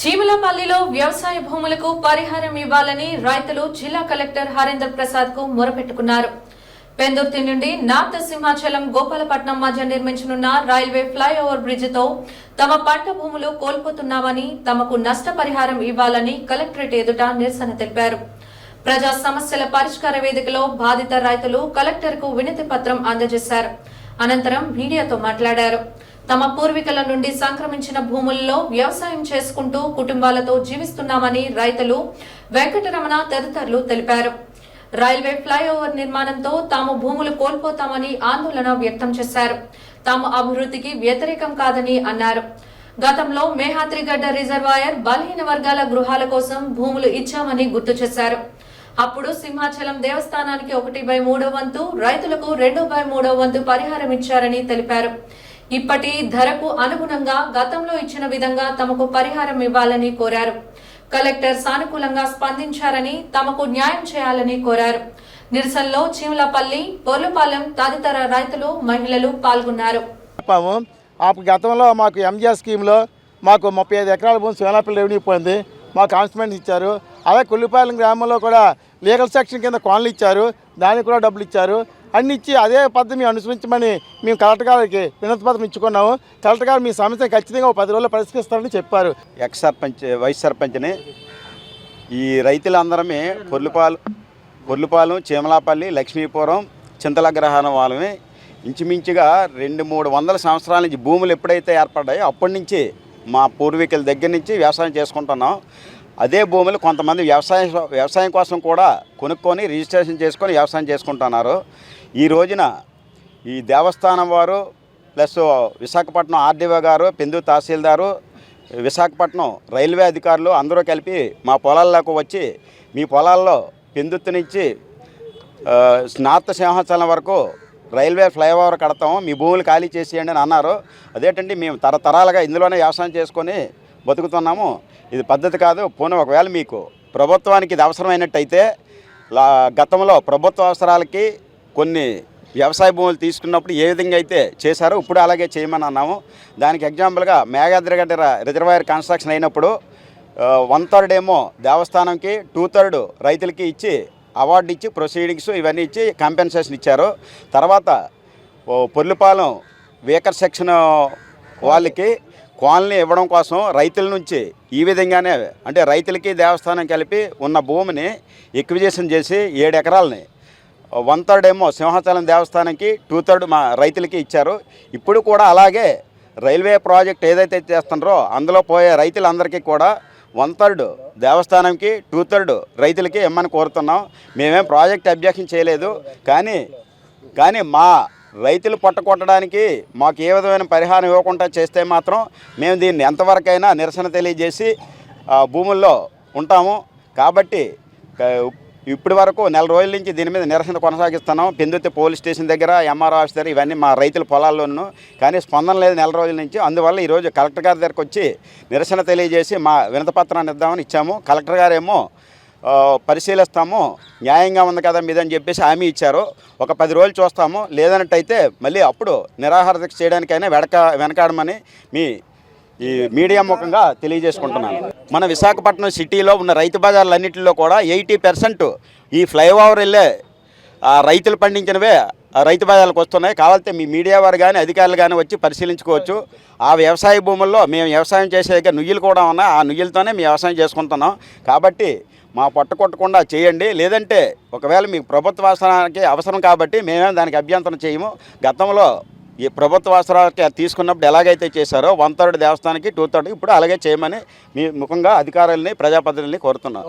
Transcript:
చీమలపల్లిలో వ్యవసాయ భూములకు పరిహారం ఇవ్వాలని రైతులు జిల్లా కలెక్టర్ హరేందర్ ప్రసాద్కు మొరపెట్టుకున్నారు. పెందుర్తి నుండి నార్త్ సింహాచలం గోపాలపట్నం మధ్య నిర్మించనున్న రైల్వే ఫ్లైఓవర్ బ్రిడ్జితో తమ పంట భూములు కోల్పోతున్నామని తమకు నష్టపరిహారం ఇవ్వాలని కలెక్టరేట్ ఎదుట నిరసన తెలిపారు. ప్రజా సమస్యల పరిష్కార వేదికలో బాధిత రైతులు కలెక్టర్కు వినతి పత్రం అందజేశారు. అనంతరం మీడియాతో మాట్లాడారు. తమ పూర్వీకుల నుండి సంక్రమించిన భూముల్లో వ్యవసాయం చేసుకుంటూ కుటుంబాలతో జీవిస్తున్నామని రైతులు వెంకటరమణ తదితరులు తెలిపారు. రైల్వే ఫ్లైఓవర్ నిర్మాణంతో తాము భూములు కోల్పోతామని ఆందోళన వ్యక్తం చేశారు. తాము అభివృద్ధికి వ్యతిరేకం కాదని అన్నారు. గతంలో మేహాత్రిగడ్డ రిజర్వాయర్ బలహీన వర్గాల గృహాల కోసం భూములు ఇచ్చామని గుర్తు చేశారు. అప్పుడు సింహాచలం దేవస్థానానికి ఒకటి బై మూడో వంతు రైతులకు రెండు బై మూడో వంతు పరిహారం ఇచ్చారని తెలిపారు. ఇప్పటి ధరకు అనుగుణంగా గతంలో ఇచ్చిన విధంగా తమకు పరిహారం ఇవ్వాలని కోరారు. కలెక్టర్ సానుకూలంగా స్పందించారని తమకు న్యాయం చేయాలని కోరారు. నిరసనలో చీమలపల్లి పొర్లుపాలెం తదితర రైతులు మహిళలు పాల్గొన్నారు. ఆ గతంలో మాకు ఎంజిఆర్ స్కీమ్లో మాకు ముప్పై ఐదు ఎకరాల భూమి శివనాపల్లి రెవెన్యూ పోయింది. మాకు కాన్స్టిట్యూమెంట్ ఇచ్చారు. అలాగే కొల్లిపాలెం గ్రామంలో కూడా లీగల్ సెక్షన్ కింద కోన్లు ఇచ్చారు దానికి కూడా డబ్బులు ఇచ్చారు. అన్ని ఇచ్చి అదే పద్ధతి మేము అనుసరించమని మేము కలెక్టర్ గారికి వినతి పత్రం ఇచ్చుకున్నాము. కలెక్టర్ గారు మీ సమస్యను ఖచ్చితంగా ఒక పది రోజుల్లో పరిష్కరిస్తారని చెప్పారు. ఎక్స్ సర్పంచ్ వైస్ సర్పంచ్ని ఈ రైతులందరమే పొర్లుపాలు పొర్లుపాలెం చీమలాపల్లి లక్ష్మీపురం చింతలగ్రహారం వాళ్ళమే. ఇంచుమించుగా రెండు మూడు వందల సంవత్సరాల నుంచి భూములు ఎప్పుడైతే ఏర్పడ్డాయో అప్పటి నుంచి మా పూర్వీకుల దగ్గర నుంచి వ్యవసాయం చేసుకుంటున్నాం. అదే భూములు కొంతమంది వ్యవసాయం వ్యవసాయం కోసం కూడా కొనుక్కొని రిజిస్ట్రేషన్ చేసుకొని వ్యవసాయం చేసుకుంటున్నారు. ఈ రోజున ఈ దేవస్థానం వారు ప్లస్ విశాఖపట్నం ఆర్డీఓ గారు పెందు తహసీల్దారు విశాఖపట్నం రైల్వే అధికారులు అందరూ కలిపి మా పొలాల్లోకి వచ్చి మీ పొలాల్లో పెందుత్తు నుంచి నార్త్ సింహాచలం వరకు రైల్వే ఫ్లైఓవర్ కడతాము మీ భూములు ఖాళీ చేసేయండి అని అన్నారు. అదేంటంటే మేము తరతరాలుగా ఇందులోనే వ్యవసాయం చేసుకొని బతుకుతున్నాము. ఇది పద్ధతి కాదు. పోనీ ఒకవేళ మీకు ప్రభుత్వానికి ఇది అవసరమైనట్టయితే లా గతంలో ప్రభుత్వ అవసరాలకి కొన్ని వ్యవసాయ భూములు తీసుకున్నప్పుడు ఏ విధంగా అయితే చేశారో ఇప్పుడు అలాగే చేయమని అన్నాము. దానికి ఎగ్జాంపుల్గా మేఘాద్రిగడ్డ రిజర్వాయర్ కన్స్ట్రక్షన్ అయినప్పుడు వన్ థర్డ్ ఏమో దేవస్థానంకి టూ థర్డ్ రైతులకి ఇచ్చి అవార్డు ఇచ్చి ప్రొసీడింగ్స్ ఇవన్నీ ఇచ్చి కాంపెన్సేషన్ ఇచ్చారు. తర్వాత పొర్లుపాలెం వేకర్ సెక్షన్ వాళ్ళకి కాలనీ ఇవ్వడం కోసం రైతుల నుంచి ఈ విధంగానే అంటే రైతులకి దేవస్థానం కలిపి ఉన్న భూమిని ఎక్విజేషన్ చేసి ఏడు ఎకరాలని వన్ థర్డ్ ఏమో సింహాచలం దేవస్థానంకి టూ థర్డ్ మా రైతులకి ఇచ్చారు. ఇప్పుడు కూడా అలాగే రైల్వే ప్రాజెక్ట్ ఏదైతే చేస్తున్నారో అందులో పోయే రైతులందరికీ కూడా వన్ థర్డ్ దేవస్థానంకి టూ థర్డ్ రైతులకి ఇమ్మని కోరుతున్నాం. మేమేం ప్రాజెక్ట్ అబ్జెక్షన్ చేయలేదు. కానీ కానీ మా రైతులు పొట్టకొట్టడానికి మాకు ఏ విధమైన పరిహారం ఇవ్వకుండా చేస్తే మాత్రం మేము దీన్ని ఎంతవరకైనా నిరసన తెలియజేసి భూముల్లో ఉంటాము. కాబట్టి ఇప్పటి వరకు నెల రోజుల నుంచి దీని మీద నిరసన కొనసాగిస్తున్నాం. పెందుతి పోలీస్ స్టేషన్ దగ్గర ఎంఆర్ఓ ఆఫీస్ దగ్గర ఇవన్నీ మా రైతుల పొలాల్లోనూ. కానీ స్పందన లేదు నెల రోజుల నుంచి. అందువల్ల ఈరోజు కలెక్టర్ గారి దగ్గరకు వచ్చి నిరసన తెలియజేసి మా వినతపత్రాన్ని ఇద్దామని ఇచ్చాము. కలెక్టర్ గారేమో పరిశీలిస్తాము. న్యాయంగా ఉంది కదా మీదని చెప్పేసి హామీ ఇచ్చారు. ఒక పది రోజులు చూస్తాము. లేదన్నట్టయితే మళ్ళీ అప్పుడు నిరాహార దీక్ష చేయడానికైనా వెనక వెనకాడమని మీ ఈ మీడియా ముఖంగా తెలియజేసుకుంటున్నాను. మన విశాఖపట్నం సిటీలో ఉన్న రైతు బజార్లన్నింటిలో కూడా ఎయిటీ పర్సెంట్ ఈ ఫ్లైఓవర్ వెళ్ళే ఆ రైతులు పండించినవే ఆ రైతు బజార్లకు వస్తున్నాయి. కావాలంటే మీ మీడియా వారు కానీ అధికారులు కానీ వచ్చి పరిశీలించుకోవచ్చు. ఆ వ్యవసాయ భూముల్లో మేము వ్యవసాయం చేసే నుయ్యలు కూడా ఉన్నాయి. ఆ నుయ్యలతోనే మేము వ్యవసాయం చేసుకుంటున్నాం. కాబట్టి మా పట్టు కొట్టకుండా చేయండి. లేదంటే ఒకవేళ మీకు ప్రభుత్వ అవసరానికి అవసరం కాబట్టి మేమేం దానికి అభ్యంతరం చేయము. గతంలో ఈ ప్రభుత్వ అవసరాలకి తీసుకున్నప్పుడు ఎలాగైతే చేశారో వన్ థర్డ్ దేవస్థానానికి టూ థర్డ్ ఇప్పుడు అలాగే చేయమని మీ ముఖంగా అధికారులని ప్రజాప్రతినిధుల్ని కోరుతున్నాం.